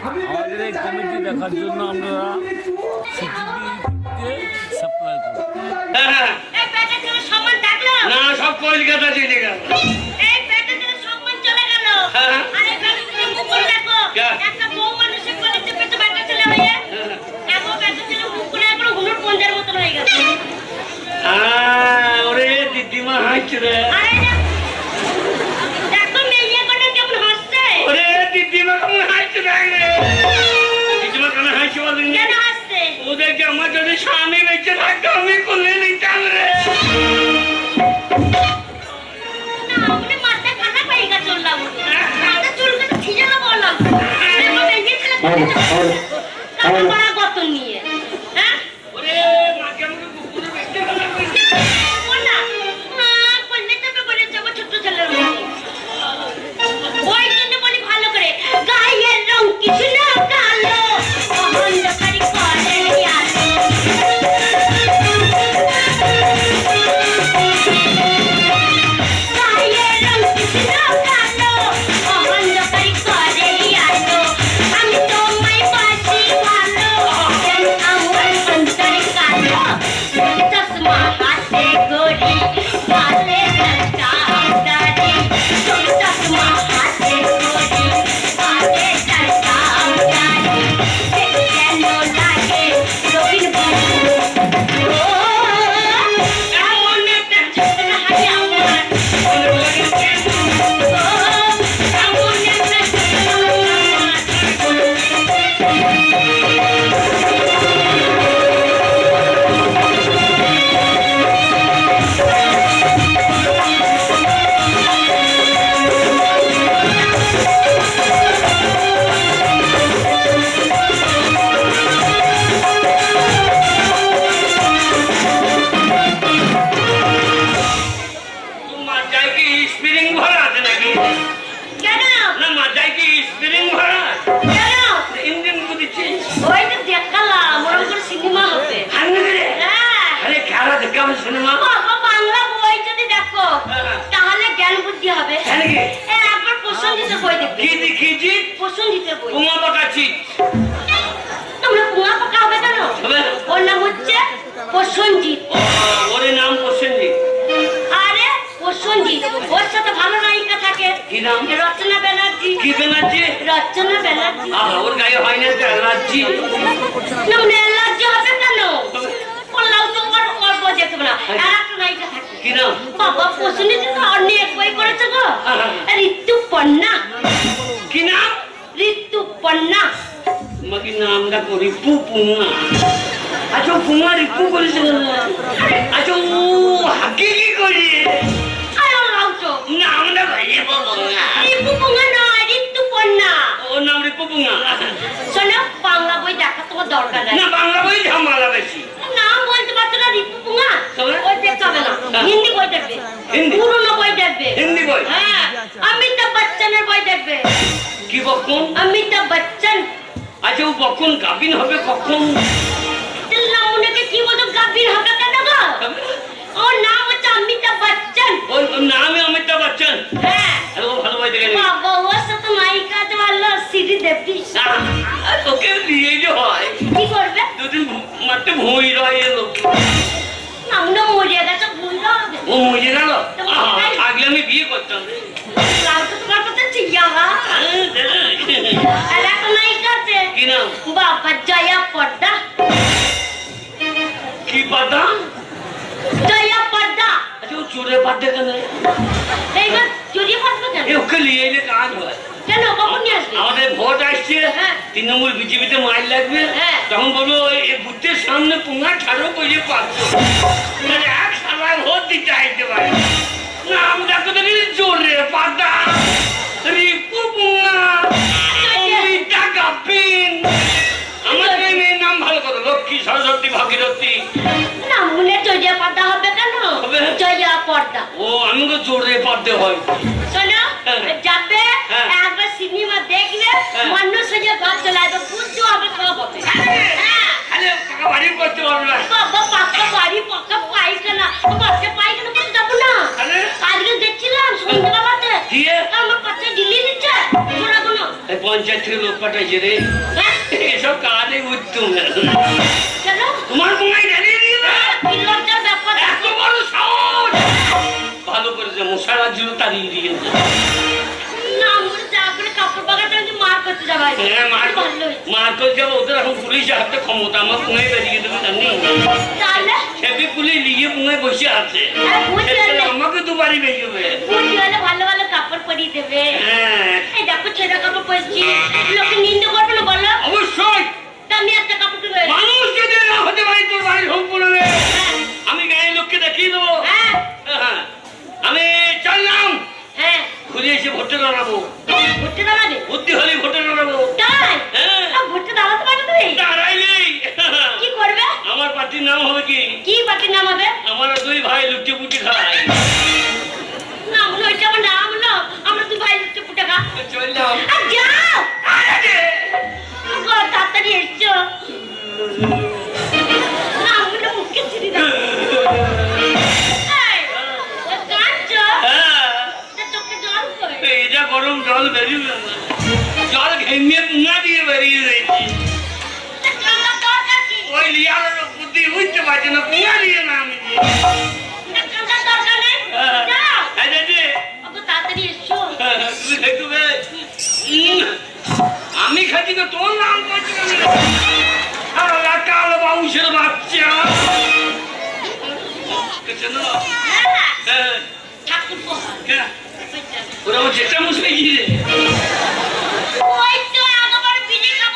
আমাদের এই কমিটি দেখার জন্য আমরা সিটিভিতে সাপ্লাই করি হ্যাঁ, এই প্যাকেটগুলো সম্মান থাকল না সব কলকাতা চলে গেল। এই প্যাকেটগুলো সম্মান আমার যদি স্বামী বেঁচে থাকতো আমি খুলে নিতাম রে। না আপনি মাথায় খাতা পাই গা চললাম। মাথা চুলকে তো ছিঁড়ে না বললাম। দেখো মেয়ে ছেলে কাটা করা কত নিয়ে। সিনেমা বাংলা বই যদি দেখো তাহলে জ্ঞান বুদ্ধি হবে। হ্যাঁ একবার বই দেখবে কি দেখিয়েছি প্রসঞ্জিতের বই। কুমা পাকাচ্ছি। তোমরা কুয়া পাকা হবে কেন? ওর নাম হচ্ছে প্রসঞ্জিৎ। ও, নাম প্রসেনজিৎ আরে প্রসঞ্জিৎ ওর সাথে ভালো নায়িকা থাকে। কি নাম? রচনা ব্যানার্জি। কি বেনাচ্ছি রচনা ব্যানার্জি। আহ ওর গায়ে হয় না অ্যালার্জি না মানে অ্যালার্জি হবে কেন বললাম তো ওর ওর বই দেখবে না? আর একটা নায়িকা থাকে। কি নাম? বাবা প্রসঞ্জিৎ তো অনেক বই করেছে গো। হ্যাঁ। ঋতু পন্না। কি নাম? ঋতু পন্না। তোমাকে নামটা করি পু পুঙা আচ্ছা পুঙা রিপু করেছে আচ্ছা ও হাকি কি করি নামটা বলো না ঋতু পন্না। নয় ঋতু পন্না। ওর নাম রিপু পুঙা শোনো বাংলা বই দেখা তোমার দরকার না বাংলা বই ঝামেলা বেশি নাম বলতে পারছ না ঋতু পন্না তবে? ওই দেখতে হবে না। হ্যাঁ। হিন্দি বই দেখবে। পুরনো বই দেখবে। হিন্দি বই? হ্যাঁ। অমিতাভ বচ্চনের বই দেখবে। কি বকুন? অমিতাভ বচ্চন। আচ্ছা ও বকুন গাবিন হবে কখন? নামুনাকে কি বলতো গাভীর হবে কেন গো? ওর নাম হচ্ছে অমিতাভ বচ্চন। ওর ওর অমিতাভ বচ্চন? হ্যাঁ। ও ভালো বই দেখে বাবা ওর সাথে নায়িকা আছে ভালো সিডি দেবী তোকে দিয়ে যে হয়। কি করবে? দুদিন মাত্র ভুঁই রয়ে ও মরে গেল। থাকলে আমি বিয়ে করতাম। তোমার কথা আছে। কি নাম? বাবা জয়া পর্দা। কি পাতা জয়া পর্দা। আচ্ছা ও চোরে পাতে কেন? এইবার কেন? ওকে নিয়ে এলে কাজ হয়। কেন কখন নিয়ে আসবে? আমাদের ভোট আসছে। হ্যাঁ। তৃণমূল বিজেপিতে মাইল লাগবে। হ্যাঁ। তখন বলব এই বুথের সামনে পুঙ্গা ঠাড়ো করে পাচ্ছ ভোট দিতে আইতে পারে না আমরা তো জোরে পাতা রিপু পুঙ্গা অমিতা গাপিন এই মেয়ের নাম ভালো করো লক্ষ্মী সরস্বতী ভাগীরথী নামুনে জয়া পর্দা হবে কেন। জয়া পর্দা ও আমি তো জোরে পাতে হয় শোনো হ্যাঁ। যাবে হ্যাঁ। একবার সিনেমা হ্যাঁ। মানুষ ঘর চলে আসবে বুঝতে হবে সব হবে হ্যাঁ আরে পাকা বাড়ি করতে পারবে না বাবা পাকা বাড়ি পাকা পঞ্চায়েত থেকে লোক পাঠাইছে রে। হ্যাঁ? এসব কাজে উত্তম তোমার জানিয়ে দিয়ে? এত বড় সাহস। ভালো করেছে জন্য তাড়িয়ে দিয়েছে না, আমার যা করে কাপড় বাগাতে আমি মার করতে যাব আজকে। হ্যাঁ ওদের এখন হাতে ক্ষমতা। আমার বেরিয়ে দেবে জানি? সেবি পুলিশ বসে আছে। সেটা আমাকে দুবারই বেরিয়ে বুঝি ভালো ভালো কাপড় পরিয়ে দেবে। হ্যাঁ। ছেঁড়া কাপড় পরেছি। লোকে নিন্দে করবে না বলো? অবশ্যই আমি একটা কাপড় কিনবো। মানুষ যদি না হতে পারি তোর বাড়ি সম্পূর্ণ হ্যাঁ, আমি গায়ে লোককে দেখিয়ে দেবো হ্যাঁ, হ্যাঁ, আমি চললাম হ্যাঁ। ঘুরে এসে ভোটে দাঁড়াবো ভর্তি দাঁড়াবে? বুদ্ধি হলে ভোটে দাঁড়াবো তাই? ভর্তি দাঁড়াতে পারবে তুমি? দাঁড়াইলেই কি করবে? আমার পার্টির নাম হবে কি কি পার্টির নাম হবে? আমার দুই ভাই লুচি পুচি খায় চললাম তাড়াতাড়ি এসছো। মুখে ছিঁড়ে? হ্যাঁ তা চোখে জল কই? এটা গরম জল বেরিয়ে জল ঘেমিয়ে পুঙ্গা দিয়ে বেরিয়ে যাইছি তা কান্নার দরকার কি? ওই লিয়ার বুদ্ধি বুঝতে পারছে না দিয়ে আমি? হ্যাঁ। তাড়াতাড়ি। আমি খাচ্ছি তো তোর নাম রে? শালা কালো বাউসের বাচ্চা। না? হ্যাঁ, হ্যাঁ। ওরা আমার চেষ্টা মুসলে গিয়ে ওই তো আগেবার বিড়ি খাব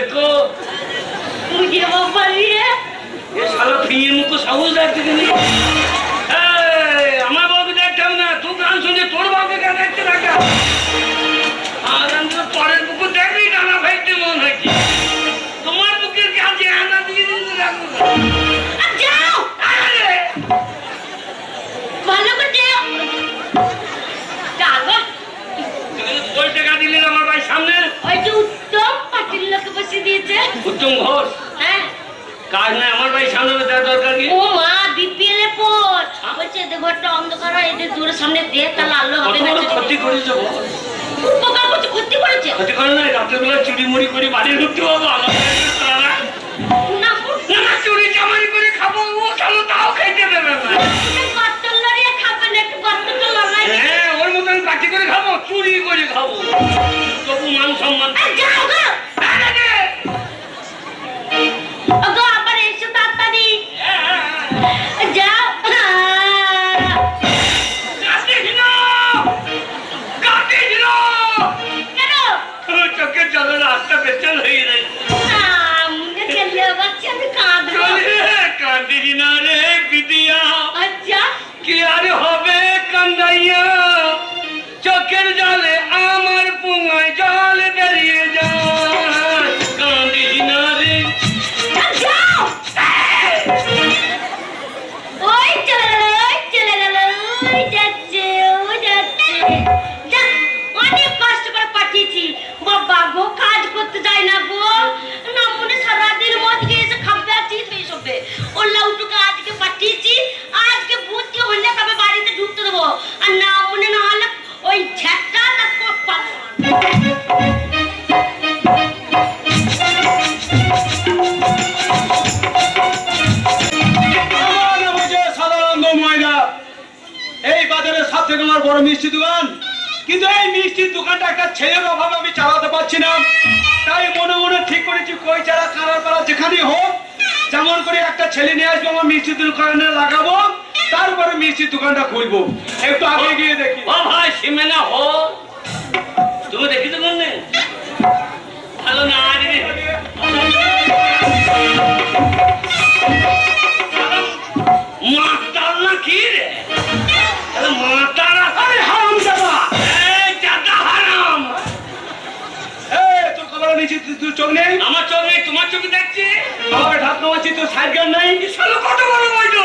দেখো উত্তম ঘোষ? হ্যাঁ। কাজ নাই আমার ভাই সামনে দেওয়ার দরকার কি? ও মা বিপিএল এ পর বলছে এদের ঘরটা অন্ধকার হয় এদের দূরে সামনে দে তাহলে আলো হবে না। বড় ক্ষতি করেছে বল। উপকার করছে ক্ষতি করেছে? ক্ষতি করে নাই? রাত্রেবেলা চুরি মুড়ি করে বাড়ি ঢুকতে পারব আলাদা তারা না। না না চুরি চামারি করে খাব ও খালো তাও খাইতে দেবে না। গর্ত লড়িয়ে না একটু হ্যাঁ ওর মতন কাটি করে খাব চুরি করে খাব। তবু মান সম্মান। যাও গো। করতে যায় না গো। না মনে সারাদিন মদ খেয়ে এসে খাবে আর চিজ হয়ে সবে ওর লাউটুকে আজকে পাঠিয়েছি, আজকে বুদ্ধি হলে তবে বাড়িতে ঢুকতে দেবো। আর না মনে না হলে ওই পাবো বাজারের সব থেকে আমার বড় মিষ্টি দোকান। কিন্তু এই মিষ্টির দোকানটা একটা ছেলের অভাবে আমি চালাতে পারছি না। তাই মনে মনে ঠিক করেছি, কই চারা কানার পাড়া যেখানেই হোক, যেমন করে একটা ছেলে নিয়ে আসব, আমার মিষ্টির দোকানে লাগাবো, তারপরে মিষ্টির দোকানটা খুলবো। একটু আগে গিয়ে দেখি। ও ভাই, সীমানা হো। তুমি দেখি তো কোন ভালো না মাতাল না কি রে? তুই চোখ নেই? আমার চোখ নেই তোমার চোখে দেখছি? বাবাকে ঢাপ নামাচ্ছি তোর সাইড গান নাই? কত বড় বৈধ